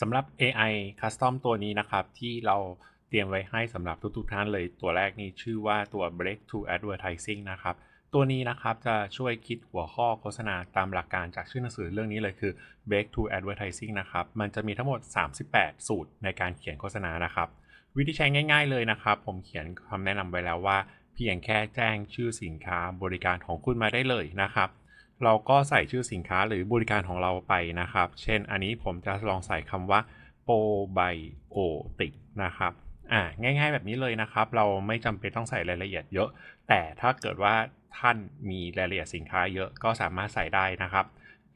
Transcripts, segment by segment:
สำหรับ AI Custom ตัวนี้นะครับที่เราเตรียมไว้ให้สำหรับทุกๆท่านเลยตัวแรกนี้ชื่อว่าตัว Breakthrough Advertising นะครับตัวนี้นะครับจะช่วยคิดหัวข้อโฆษณาตามหลักการจากชื่อหนังสือเรื่องนี้เลยคือ Breakthrough Advertising นะครับมันจะมีทั้งหมด 38 สูตรในการเขียนโฆษณานะครับ วิธีใช้ง่ายๆเลยนะครับ ผมเขียนคำแนะนำไว้แล้วว่า เพียงแค่แจ้งชื่อสินค้าบริการของคุณมาได้เลยนะครับ เราก็ใส่ชื่อสินค้าหรือบริการของเราไปนะครับ เช่นอันนี้ผมจะลองใส่คำว่า probiotic นะครับอ่าง่าย ๆ แบบนี้เลยนะครับ เราไม่จำเป็นต้องใส่รายละเอียดเยอะ แต่ถ้าเกิดว่าท่านมีรายละเอียดสินค้าเยอะก็สามารถใส่ได้นะครับ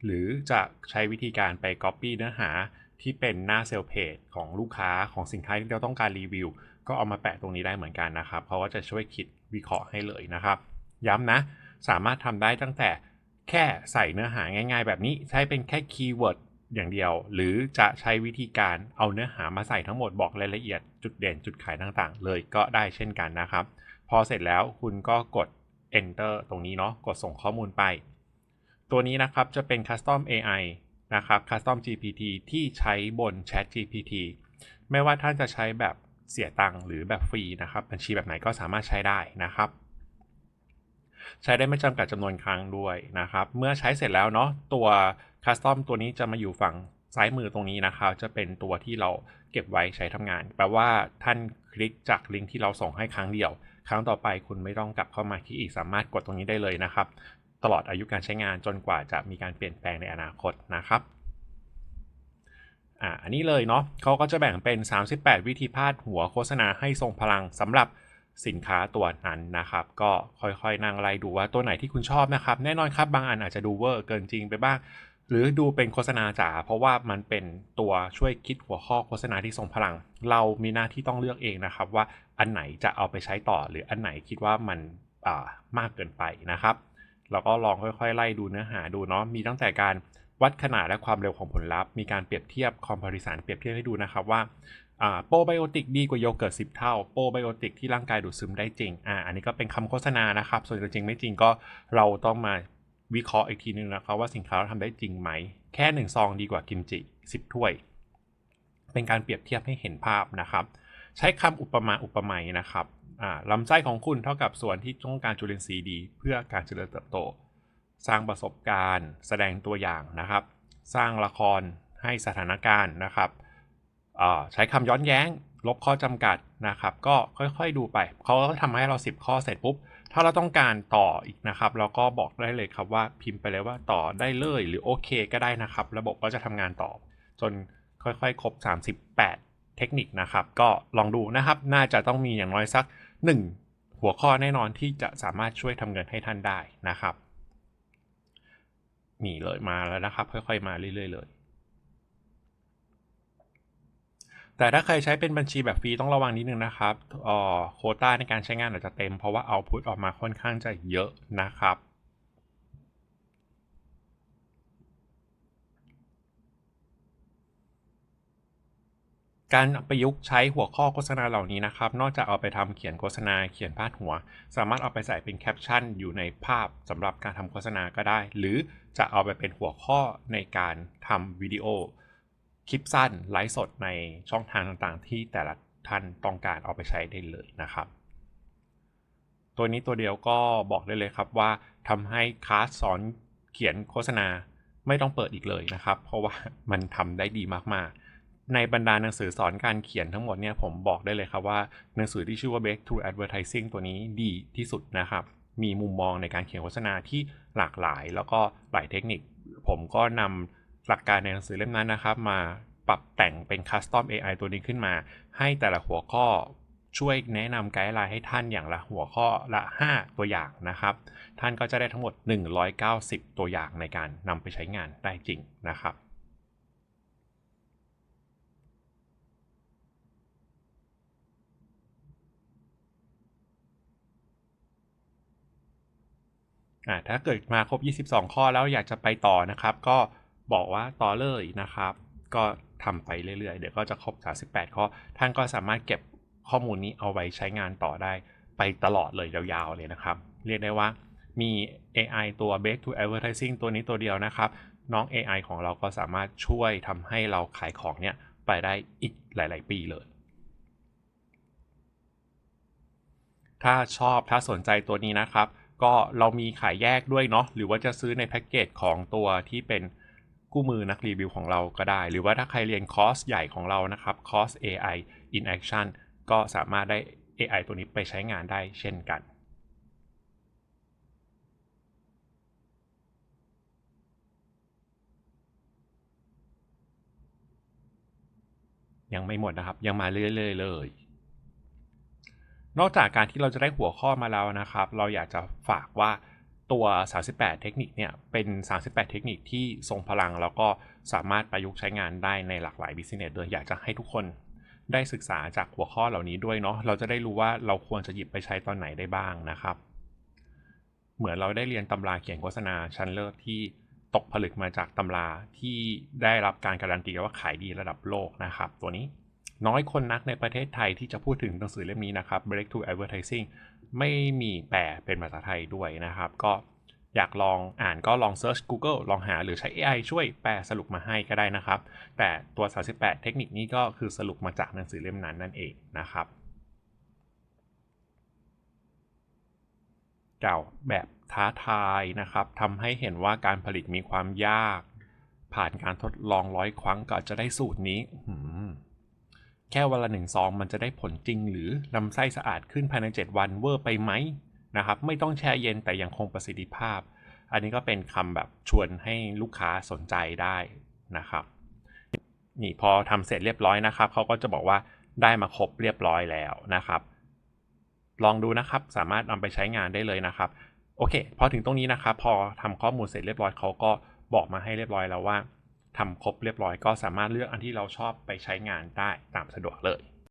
หรือจะใช้วิธีการไป Copy เนื้อหาที่เป็นหน้าเซลล์เพจของลูกค้าของสินค้าที่เราต้องการรีวิว ก็เอามาแปะตรงนี้ได้เหมือนกันนะครับ เพราะว่าจะช่วยคิดวิเคราะห์ให้เลยนะครับ ย้ำนะ สามารถทำได้ตั้งแต่ แค่ใส่เนื้อหาง่าย ๆ แบบนี้ใช้เป็นแค่คีย์เวิร์ดอย่างเดียว หรือจะใช้วิธีการเอาเนื้อหามาใส่ทั้งหมดบอกรายละเอียดจุดเด่นจุดขายต่างๆ เลยก็ได้เช่นกันนะครับ พอเสร็จแล้วคุณก็กด enter ตรงนี้เนาะกดส่งข้อมูลไป ตัวนี้นะครับจะเป็น custom AI นะครับ custom GPT ที่ใช้บน Chat GPT ไม่ว่าท่านจะใช้แบบเสียตังค์หรือแบบฟรีนะครับ บัญชีแบบไหนก็สามารถใช้ได้นะครับ ใช้ได้ไม่จำกัดจำนวนครั้งด้วยนะครับ เมื่อใช้เสร็จแล้วเนาะตัวคัสตอมตัวนี้จะมาอยู่ฝั่งซ้ายมือตรงนี้นะครับ จะเป็นตัวที่เราเก็บไว้ใช้ทำงาน แปลว่าท่านคลิกจากลิงก์ที่เราส่งให้ครั้งเดียว ครั้งต่อไปคุณไม่ต้องกลับเข้ามาคลิกอีกสามารถกดตรงนี้ได้เลยนะครับ ตลอดอายุการใช้งานจนกว่าจะมีการเปลี่ยนแปลงในอนาคตนะครับอ่าอันนี้เลยเนาะเขาก็จะแบ่งเป็น 38 วิธีพาดหัวโฆษณาให้ทรงพลังสำหรับ สินค้าตัวนั้นนะครับ ก็ค่อยๆนั่งไล่ดูว่าตัวไหนที่คุณชอบนะครับ แน่นอนครับบางอันอาจจะดูเวอร์เกินจริงไปบ้าง หรือดูเป็นโฆษณาจ๋าเพราะว่ามันเป็นตัวช่วยคิดหัวข้อโฆษณาที่ทรงพลัง เรามีหน้าที่ต้องเลือกเองนะครับ ว่าอันไหนจะเอาไปใช้ต่อ หรืออันไหนคิดว่ามันมากเกินไปนะครับเราก็ลองค่อยๆ ไล่ดูเนื้อหาดูเนาะมีตั้งแต่การ วัดขนาดและความเร็วของผลลัพธ์ มีการเปรียบเทียบคอมเพลสันเปรียบเทียบให้ดูนะครับว่าโปรไบโอติกดีกว่าโยเกิร์ต 10 เท่า โปรไบโอติกที่ร่างกายดูดซึมได้จริงอ่าอันนี้ก็เป็นคำโฆษณานะครับ ส่วนจริงไม่จริงก็เราต้องมาวิเคราะห์อีกทีนึงนะครับว่าสินค้าเราทำได้จริงไหม แค่ 1 ซองดีกว่ากิมจิ 10 ถ้วย เป็นการเปรียบเทียบให้เห็นภาพนะครับ ใช้คำอุปมาอุปไมยนะครับลำไส้ของคุณเท่ากับส่วนที่ต้องการจุลินทรีย์ดี เพื่อการเจริญเติบโต สร้างประสบการณ์ แสดงตัวอย่างนะครับ สร้างละครให้สถานการณ์นะครับใช้คำย้อนแย้ง ลบข้อจำกัดนะครับ ก็ค่อยๆดูไปเขาก็ทำให้เรา 10 ข้อเสร็จปุ๊บ ถ้าเราต้องการต่ออีกนะครับ เราก็บอกได้เลยครับว่าพิมพ์ไปเลยว่าต่อได้เลยหรือโอเค ก็ได้นะครับ ระบบก็จะทำงานต่อ จนค่อยๆ ครบ 38 เทคนิคนะครับ ก็ลองดูนะครับ น่าจะต้องมีอย่างน้อยสัก 1 หัวข้อแน่นอนที่จะสามารถช่วยทำเงินให้ท่านได้นะครับ นี่เลยมาแล้วนะครับ ค่อยๆ มาเรื่อยๆเลย แต่ถ้าใครใช้เป็นบัญชีแบบฟรีต้องระวังนิดนึงนะครับโคต้าในการใช้งานอาจจะเต็มเพราะว่าเอาพุทออกมาค่อนข้างจะเยอะนะครับ การประยุกต์ใช้หัวข้อโฆษณาเหล่านี้นะครับ นอกจากเอาไปทำเขียนโฆษณาเขียนพาดหัว สามารถเอาไปใส่เป็นแคปชั่นอยู่ในภาพสำหรับการทำโฆษณาก็ได้ หรือจะเอาไปเป็นหัวข้อในการทำวิดีโอ คลิปสั้นไลฟ์สดในช่องทางต่างๆ ที่แต่ละท่านต้องการเอาไปใช้ได้เลยนะครับ ตัวนี้ตัวเดียวก็บอกได้เลยครับว่าทำให้คลาสสอนเขียนโฆษณาไม่ต้องเปิดอีกเลยนะครับ เพราะว่ามันทำได้ดีมากๆ ในบรรดาหนังสือสอนการเขียนทั้งหมดเนี่ยผมบอกได้เลยครับว่าหนังสือที่ชื่อว่า Back to Advertising ตัวนี้ดีที่สุดนะครับ มีมุมมองในการเขียนโฆษณาที่หลากหลาย แล้วก็หลายเทคนิค ผมก็นำหลักการในหนังสือเล่มนั้นนะครับ มาปรับแต่งเป็น Custom AI ตัวนี้ขึ้นมา ให้แต่ละหัวข้อช่วยแนะนำไกด์ไลน์ให้ท่านอย่างละหัวข้อละ 5 ตัวอย่างนะครับ ท่านก็จะได้ทั้งหมด 190 ตัวอย่างในการนำไปใช้งานได้จริงนะครับ อ่าถ้าเกิดมาครบ 22 ข้อแล้วอยากจะไปต่อนะครับ ก็บอกว่าต่อเลยนะครับ ก็ทำไปเรื่อยๆ เดี๋ยวก็จะครบ 38 ข้อ ท่านก็สามารถเก็บข้อมูลนี้เอาไว้ใช้งานต่อได้ไปตลอดเลยยาวๆเลยนะครับ เรียกได้ว่ามี AI ตัว Back to Advertising ตัวนี้ตัวเดียวนะครับ น้อง AI ของเราก็สามารถช่วยทำให้เราขายของเนี่ยไปได้อีกหลาย ๆ ปีเลย ถ้าชอบถ้าสนใจตัวนี้นะครับ ก็เรามีขายแยกด้วยเนาะหรือว่าจะซื้อในแพ็กเกจของตัวที่เป็นกู้มือนักรีวิวของเราก็ได้ หรือว่าถ้าใครเรียนคอร์สใหญ่ของเรานะครับคอร์ส AI in action ก็สามารถได้ AI ตัวนี้ไปใช้งานได้เช่นกันยังไม่หมดนะครับ ยังมาเรื่อยๆเลย นอกจากการที่เราจะได้หัวข้อมาแล้วนะครับ เราอยากจะฝากว่าตัว 38 เทคนิคเนี่ย เป็น 38 เทคนิคที่ทรงพลัง แล้วก็สามารถประยุกต์ใช้งานได้ในหลากหลายบิสเนสโดยอยากจะให้ทุกคนได้ศึกษาจากหัวข้อเหล่านี้ด้วยเนาะ เราจะได้รู้ว่าเราควรจะหยิบไปใช้ตอนไหนได้บ้างนะครับ เหมือนเราได้เรียนตำราเขียนโฆษณาชั้นเลิศที่ตกผลึกมาจากตำราที่ได้รับการการันตีว่าขายดีระดับโลกนะครับ ตัวนี้ น้อยคนนักในประเทศไทยที่จะพูดถึงหนังสือเล่มนี้นะครับ Breakthrough Advertising ไม่มีแปลเป็นภาษาไทยด้วยนะครับ ก็อยากลองอ่านก็ลอง Search Google ลองหาหรือใช้ AI ช่วยแปลสรุปมาให้ก็ได้นะครับ แต่ตัว 38 เทคนิคนี้ก็คือสรุปมาจากหนังสือเล่มนั้นนั่นเองนะครับกล่าวแบบท้าทายนะครับทำให้เห็นว่าการผลิตมีความยาก ผ่านการทดลองร้อยครั้งก็จะได้สูตรนี้ แค่วันละหนึ่งซองมันจะได้ผลจริง หรือลำไส้สะอาดขึ้นภายใน 7 วันเวอร์ไปไหมนะครับไม่ต้องแช่เย็นแต่ยังคงประสิทธิภาพ อันนี้ก็เป็นคำแบบชวนให้ลูกค้าสนใจได้นะครับนี่พอทำเสร็จเรียบร้อยนะครับเขาก็จะบอกว่าได้มาครบเรียบร้อยแล้วนะครับ ลองดูนะครับสามารถนำไปใช้งานได้เลยนะครับโอเค พอถึงตรงนี้นะครับ พอทำข้อมูลเสร็จเรียบร้อยเขาก็บอกมาให้เรียบร้อยแล้วว่า ทำครบเรียบร้อยก็สามารถเลือกอันที่เราชอบไปใช้งานได้ตามสะดวกเลย